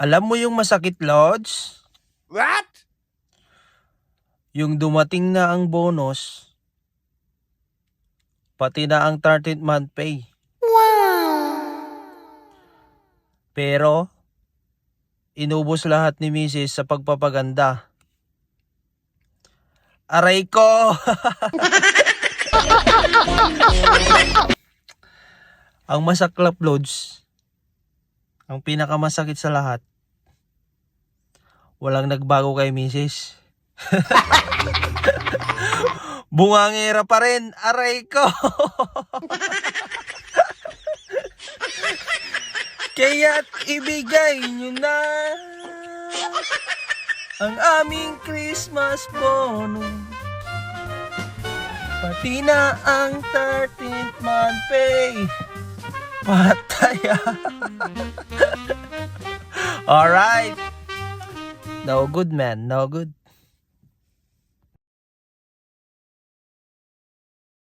Alam mo yung masakit, Lods? What? Yung dumating na ang bonus, pati na ang 13th month pay. Pero, inubos lahat ni Mrs. sa pagpapaganda. Aray ko! ang masaklap, Lods, ang pinakamasakit sa lahat, walang nagbago kay Mrs. Bungangera pa rin. Aray ko. Kaya't ibigay nyo na ang aming Christmas bonus. Pati na ang 13th month pay. Pataya. Alright. No good man, no good.